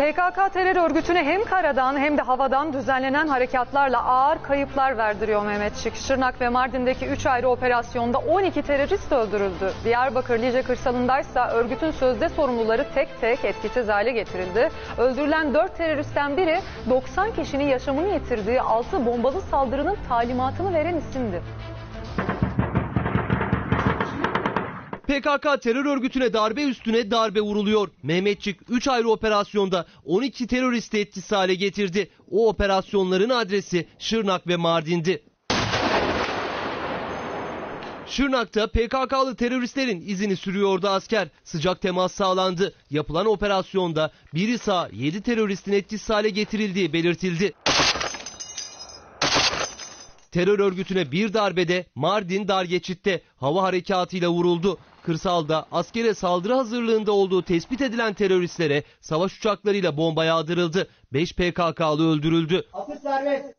PKK terör örgütüne hem karadan hem de havadan düzenlenen harekatlarla ağır kayıplar verdiriyor Mehmetçik. Şırnak ve Mardin'deki 3 ayrı operasyonda 12 terörist öldürüldü. Diyarbakır Lice kırsalındaysa örgütün sözde sorumluları tek tek etkisiz hale getirildi. Öldürülen 4 teröristten biri 90 kişinin yaşamını yitirdiği 6 bombalı saldırının talimatını veren isimdi. PKK terör örgütüne darbe üstüne darbe vuruluyor. Mehmetçik 3 ayrı operasyonda 12 teröristi etkisiz hale getirdi. O operasyonların adresi Şırnak ve Mardin'di. Şırnak'ta PKK'lı teröristlerin izini sürüyordu asker. Sıcak temas sağlandı. Yapılan operasyonda biri sağ 7 teröristin etkisiz hale getirildiği belirtildi. Terör örgütüne bir darbede Mardin Dargeçit'te hava harekatıyla vuruldu. Kırsalda askere saldırı hazırlığında olduğu tespit edilen teröristlere savaş uçaklarıyla bomba yağdırıldı. 5 PKK'lı öldürüldü. Atış serbest.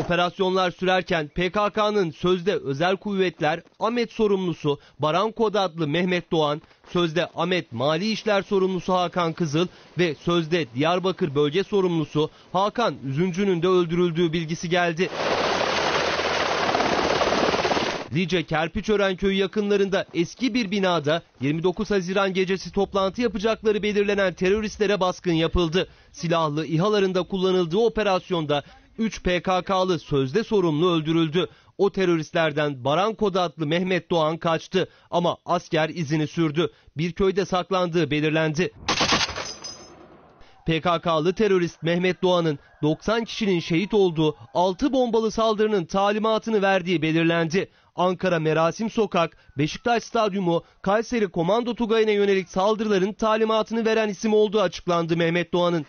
Operasyonlar sürerken PKK'nın sözde özel kuvvetler Ahmet sorumlusu Baran adlı Mehmet Doğan, sözde Ahmet Mali İşler sorumlusu Hakan Kızıl ve sözde Diyarbakır bölge sorumlusu Hakan Üzüncü'nün de öldürüldüğü bilgisi geldi. Lice Kerpiçören köyü yakınlarında eski bir binada 29 Haziran gecesi toplantı yapacakları belirlenen teröristlere baskın yapıldı. Silahlı İHA'larında kullanıldığı operasyonda 3 PKK'lı sözde sorumlu öldürüldü. O teröristlerden Baran Kod adlı Mehmet Doğan kaçtı ama asker izini sürdü. Bir köyde saklandığı belirlendi. PKK'lı terörist Mehmet Doğan'ın 90 kişinin şehit olduğu 6 bombalı saldırının talimatını verdiği belirlendi. Ankara Merasim Sokak, Beşiktaş Stadyumu, Kayseri Komando Tugayı'na yönelik saldırıların talimatını veren isim olduğu açıklandı Mehmet Doğan'ın.